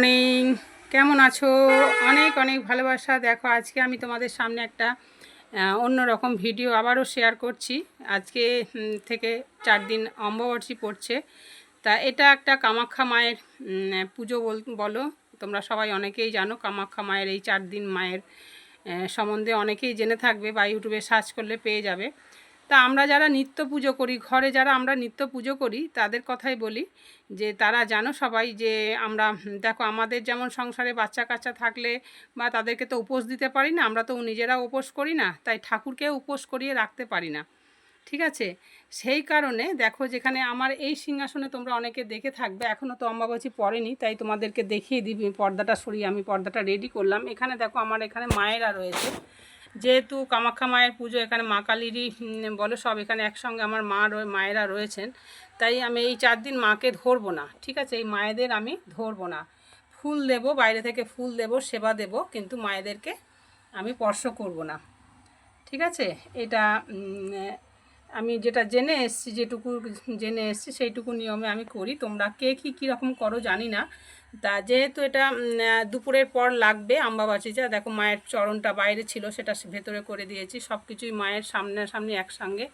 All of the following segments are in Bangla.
মর্নিং কেমন আছো? অনেক অনেক ভালোবাসা। দেখো আজকে আমি তোমাদের সামনে একটা আহ, অন্যরকম ভিডিও আবারও শেয়ার করছি। আজকে থেকে চার দিন অম্ববর্ষী পড়ছে। তা এটা একটা কামাখ্যা মায়ের পুজো বল- বলো। তোমরা সবাই অনেকেই জানো কামাখ্যা মায়ের এই চার দিন মায়ের সম্বন্ধে অনেকেই জেনে থাকবে বা ইউটিউবে সার্চ করলে পেয়ে যাবে। তা আমরা যারা নিত্য পুজো করি, ঘরে যারা আমরা নিত্য পুজো করি, তাদের কথাই বলি যে তারা জানো সবাই যে আমরা, দেখো আমাদের যেমন সংসারে বাচ্চা কাচ্চা থাকলে বা তাদেরকে তো উপোস দিতে পারি না, আমরা তো নিজেরা উপোস করি না, তাই ঠাকুরকে উপোস করিয়ে রাখতে পারি না। ঠিক আছে? সেই কারণে দেখো যেখানে আমার এই সিংহাসনে তোমরা অনেকে দেখে থাকবে এখনও তো অম্বাবাচি পড়েনি, তাই তোমাদেরকে দেখিয়ে দিবি, পর্দাটা সরিয়ে আমি পর্দাটা রেডি করলাম। এখানে দেখো আমার এখানে মায়েরা রয়েছে। যেহেতু কামাখ্যা মায়ের পুজো, এখানে মা কালীরই বলো সব এখানে একসঙ্গে আমার মা মায়েরা রয়েছেন। তাই আমি এই চার দিন মাকে ধরবো না, ঠিক আছে? এই মায়েদের আমি ধরবো না। ফুল দেব, বাইরে থেকে ফুল দেব, সেবা দেব, কিন্তু মায়েদেরকে আমি স্পর্শ করব না। ঠিক আছে? এটা আমি যেটা জেনে এসছি, যেটুকু জেনে এসছি, সেইটুকু নিয়মে আমি করি। তোমরা কে কী কীরকম করো জানি না। তা যেহেতু এটা দুপুরের পর লাগবে আম্বাবাচিটা দেখো মায়ের চরণটা বাইরে ছিল, সেটা ভেতরে করে দিয়েছি সব কিছুই মায়ের সামনাসামনি একসঙ্গে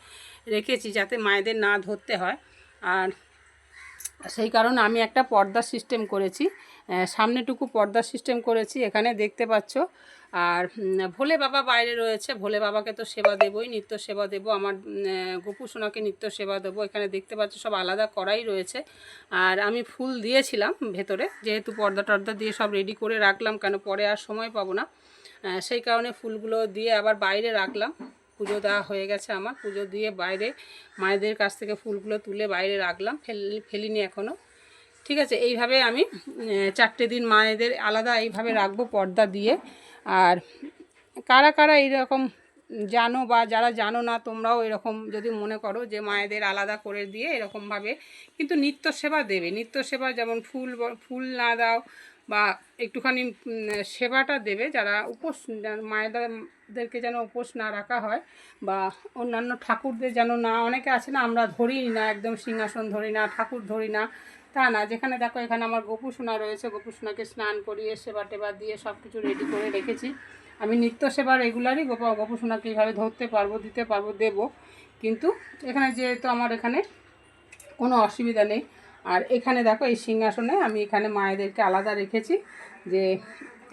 রেখেছি যাতে মায়েদের না ধরতে হয়। আর সেই কারণে আমি একটা পর্দা সিস্টেম করেছি সামনেটুকু পর্দা সিস্টেম করেছি, এখানে দেখতে পাচ্ছ আর ভোলে বাবা বাইরে রয়েছে, ভোলে বাবাকে তো সেবা দেবই, নিত্য সেবা দেবো, আমার গোপু সোনাকে নিত্য সেবা দেবো, এখানে দেখতে পাচ্ছ সব আলাদা করাই রয়েছে। আর আমি ফুল দিয়েছিলাম ভেতরে, যেহেতু পর্দা টর্দা দিয়ে সব রেডি করে রাখলাম, কেন পরে আর সময় পাবো না। সেই কারণে ফুলগুলো দিয়ে আবার বাইরে রাখলাম, পুজো দেওয়া হয়ে গেছে আমার, পুজো দিয়ে বাইরে মায়েদের কাছ থেকে ফুলগুলো তুলে বাইরে রাখলাম, ফেল, ফেলিনি এখনও ঠিক আছে, এইভাবে আমি চারটে দিন মায়েদের আলাদা এইভাবে রাখব পর্দা দিয়ে। আর কারা কারা এইরকম জানো বা যারা জানো না, তোমরাও এরকম যদি মনে করো যে মায়েদের আলাদা করে দিয়ে এরকমভাবে কিন্তু নিত্য সেবা দেবে। নিত্য সেবা যেমন ফুল ফুল না দাও বা একটুখানি সেবাটা দেবে যারা উপোস, মায়েদেরকে যেন উপোস না রাখা হয় বা অন্যান্য ঠাকুরদের যেন না, অনেকে আছে না আমরা ধরি না, একদম সিংহাসন ধরি না, ঠাকুর ধরি না তা না, যেখানে দেখো এখানে আমার গোপুসোনা রয়েছে গোপুসোনাকে স্নান করিয়ে, সেবা টেবা দিয়ে সব কিছু রেডি করে রেখেছি। আমি নিত্য সেবা রেগুলারই গোপ গোপুসোনাকে এইভাবে ধরতে পারব, দিতে পারব, দেবো। কিন্তু এখানে যেহেতু আমার এখানে কোনো অসুবিধা নেই, আর এখানে দেখো এই সিংহাসনে আমি এখানে মায়েদেরকে আলাদা রেখেছি যে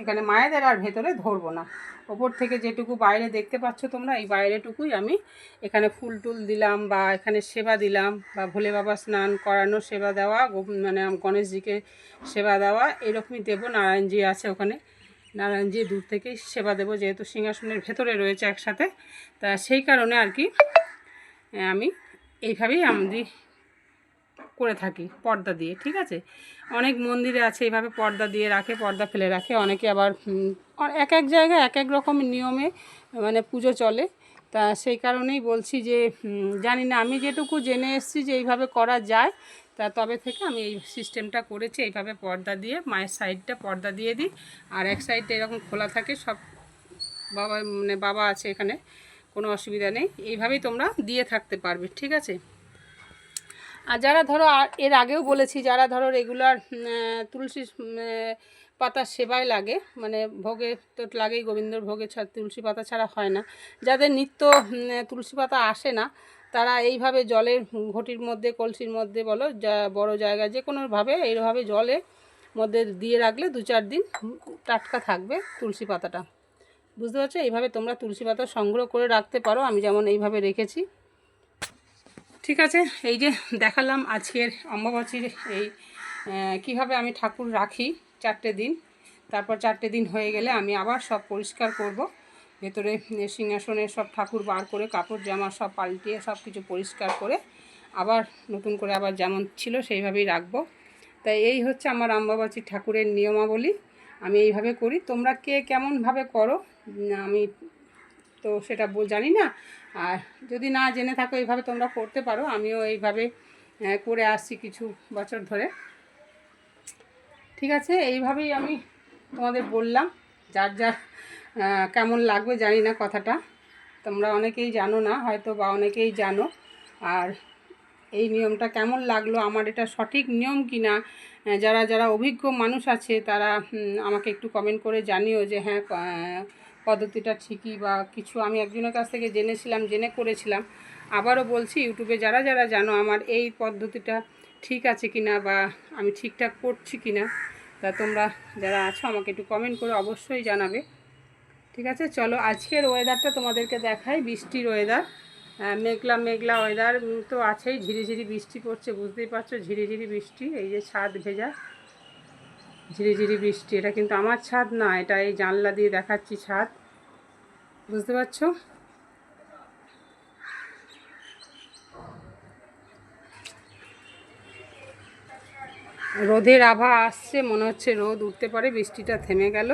এখানে মায়েদের আর ভেতরে ধরবো না। ওপর থেকে যেটুকু বাইরে দেখতে পাচ্ছ তোমরা, এই বাইরেটুকুই আমি এখানে ফুল টুল দিলাম বা এখানে সেবা দিলাম বা ভোলে বাবা স্নান করানো, সেবা দেওয়া মানে গণেশজিকে সেবা দেওয়া, এরকমই দেবো। নারায়ণজি আছে ওখানে। নারায়ণজি দূর থেকেই সেবা দেবো, যেহেতু সিংহাসনের ভেতরে রয়েছে একসাথে। তা সেই কারণে আর কি আমি এইভাবেই আমি করে থাকি পর্দা দিয়ে, ঠিক আছে? অনেক মন্দিরে আছে, এইভাবে পর্দা দিয়ে রাখে, পর্দা ফেলে রাখে। অনেকে আবার এক এক জায়গায় এক এক রকম নিয়মে মানে পুজো চলে। তা সেই কারণেই বলছি যে জানি না, আমি যেটুকু জেনে এসেছি যে এইভাবে করা যায়, তা তবে থেকে আমি এই সিস্টেমটা করেছি, এইভাবে পর্দা দিয়ে, মায়ের সাইডটা পর্দা দিয়ে দিই। আর এক সাইডটা এরকম খোলা থাকে, সব বাবা মানে বাবা আছে এখানে, কোনো অসুবিধা নেই। এইভাবেই তোমরা দিয়ে থাকতে পারবে, ঠিক আছে? আর যারা ধরো এর আগেও বলেছি, যারা ধরো রেগুলার তুলসী পাতা সেবায় লাগে মানে ভোগে তো লাগেই, গোবিন্দর ভোগে ছাড়া তুলসী পাতা ছাড়া হয় না। যাদের নিত্য তুলসী পাতা আসে না, তারা এইভাবে জলের ঘটির মধ্যে, কলসির মধ্যে বলো, যা বড় জায়গা যে কোনোভাবে এইভাবে জলে মধ্যে দিয়ে রাখলে দু চার দিন টাটকা থাকবে তুলসী পাতাটা। বুঝতে পারছ? এইভাবে তোমরা তুলসী পাতা সংগ্রহ করে রাখতে পারো। আমি যেমন এইভাবে রেখেছি। ঠিক আছে, এই যে দেখালাম আজকের অম্বাবাচির এই কীভাবে আমি ঠাকুর রাখি চারটে দিন। তারপর চারটে দিন হয়ে গেলে আমি আবার সব পরিষ্কার করব। ভেতরে সিংহাসনের সব ঠাকুর বার করে, কাপড় জামা সব পাল্টিয়ে সব কিছু পরিষ্কার করে আবার নতুন করে আবার যেমন ছিল সেইভাবেই রাখব। তাই এই হচ্ছে আমার আম্বাবাচি ঠাকুরের নিয়মাবলী। আমি এইভাবে করি। তোমরা কে কেমনভাবে করো আমি তো সেটা জানি না। আর যদি না জেনে থাকো এইভাবে তোমরা করতে পারো। আমিও এইভাবে করে আসছি কিছু বছর ধরে। ঠিক আছে এইভাবেই আমি তোমাদের বললাম যার আহ, কেমন লাগবে জানি না কথাটা। তোমরা অনেকেই জানো না হয়তো বা অনেকেই জানো। আর এই নিয়মটা কেমন লাগল আমার এটা সঠিক নিয়ম কি না যারা যারা অভিজ্ঞ মানুষ আছে তারা আমাকে একটু কমেন্ট করে জানিও যে হ্যাঁ পদ্ধতিটা ঠিকই বা কিছু আমি একজনের কাছ থেকে জেনেছিলাম, জেনে করেছিলাম। আবারও বলছি, ইউটিউবে যারা যারা জানো আমার এই পদ্ধতিটা ঠিক আছে কি না বা আমি ঠিকঠাক করছি কি না তা তোমরা যারা আছো আমাকে একটু কমেন্ট করে অবশ্যই জানাবে। ঠিক আছে? চলো, আজকের ওয়েদারটা তোমাদেরকে দেখাই। বৃষ্টির ওয়েদার মেঘলা মেঘলা ওয়েদার তো আছেই। ঝিরিঝিরি বৃষ্টি পড়ছে, বুঝতেই পারছ? ঝিরিঝিরি বৃষ্টি, এই যে ছাদ ভেজা। ঝিরিঝিরি বৃষ্টি, এটা কিন্তু আমার ছাদ না, এটা এই জানলা দিয়ে দেখাচ্ছি ছাদ। বুঝতে পারছ? রোদের আভা আসছে, মনে হচ্ছে রোদ উঠতে পারে, বৃষ্টিটা থেমে গেল।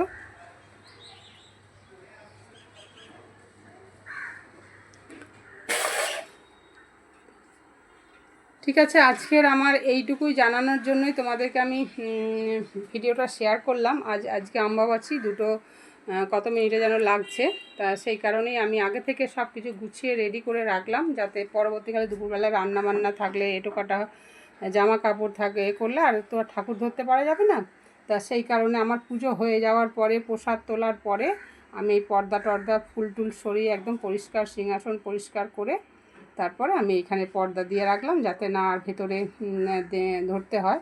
ঠিক আছে, আজকের আমার এইটুকুই জানানোর জন্যই তোমাদেরকে আমি ভিডিওটা শেয়ার করলাম। আজ, আজকে আম্বাবাচি দুটো কত মিনিটে যেন লাগছে। তা সেই কারণেই আমি আগে থেকে সব কিছু গুছিয়ে রেডি করে রাখলাম, যাতে পরবর্তীকালে দুপুরবেলা রান্না বান্না থাকলে এটো কাটা জামা কাপড় থাকে, এ করলে আর তো ঠাকুর ধরতে পারা যাবে না। তা সেই কারণে আমার পুজো হয়ে যাওয়ার পরে, প্রসাদ তোলার পরে, আমি এই পর্দা টর্দা ফুল টুল সরিয়ে একদম পরিষ্কার সিংহাসন পরিষ্কার করে তারপরে আমি এখানে পর্দা দিয়ে রাখলাম যাতে না আর ভেতরে ধরতে হয়।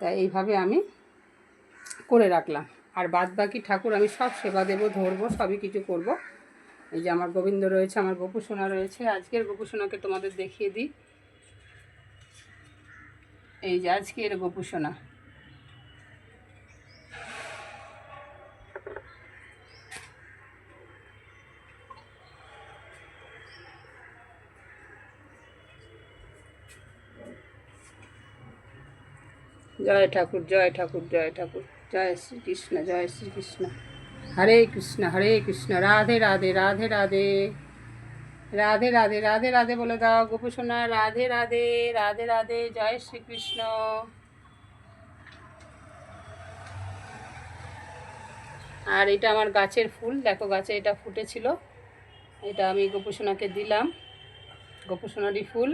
তা এইভাবে আমি করে রাখলাম। আর বাদ বাকি ঠাকুর আমি সব সেবা দেবো, ধরবো, সবই কিছু করব। এই যে আমার গোবিন্দ রয়েছে, আমার গোপুসোনা রয়েছে। আজকের গোপুসোনাকে তোমাদের দেখিয়ে দিই। এই যে আজকের গোপুসোনা। জয় ঠাকুর জয় ঠাকুর জয় ঠাকুর। জয় শ্রীকৃষ্ণ জয় শ্রীকৃষ্ণ হরে কৃষ্ণ হরে কৃষ্ণ। রাধে রাধে রাধে রাধে। রাধে রাধে রাধে রাধে বলে দাও গোপুসোনা রাধে রাধে রাধে রাধে। জয় শ্রীকৃষ্ণ আর এটা আমার গাছের ফুল। দেখো গাছে এটা ফুটেছিল। এটা আমি গোপুসোনাকে দিলাম। গোপুসোনারই ফুল।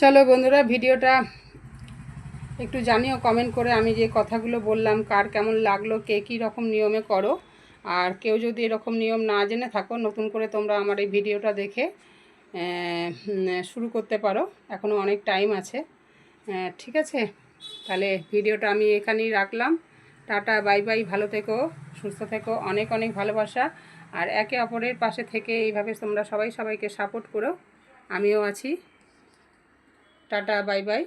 চলো বন্ধুরা, ভিডিওটা একটু জানিও কমেন্ট করে আমি যে কথাগুলো বললাম, কার কেমন লাগল, কে কী রকম নিয়মে করো, আর কেউ যদি এরকম নিয়ম না জেনে থাকো, নতুন করে তোমরা আমার এই ভিডিওটা দেখে শুরু করতে পারো। এখনও অনেক টাইম আছে। ঠিক আছে? তাহলে ভিডিওটা আমি এখানেই রাখলাম। টাটা বাই বাই ভালো থেকো, সুস্থ থেকো, অনেক অনেক ভালোবাসা। আর একে অপরের পাশে থেকে এইভাবে তোমরা সবাই সবাইকে সাপোর্ট করো। আমিও আছি। Tata bye bye.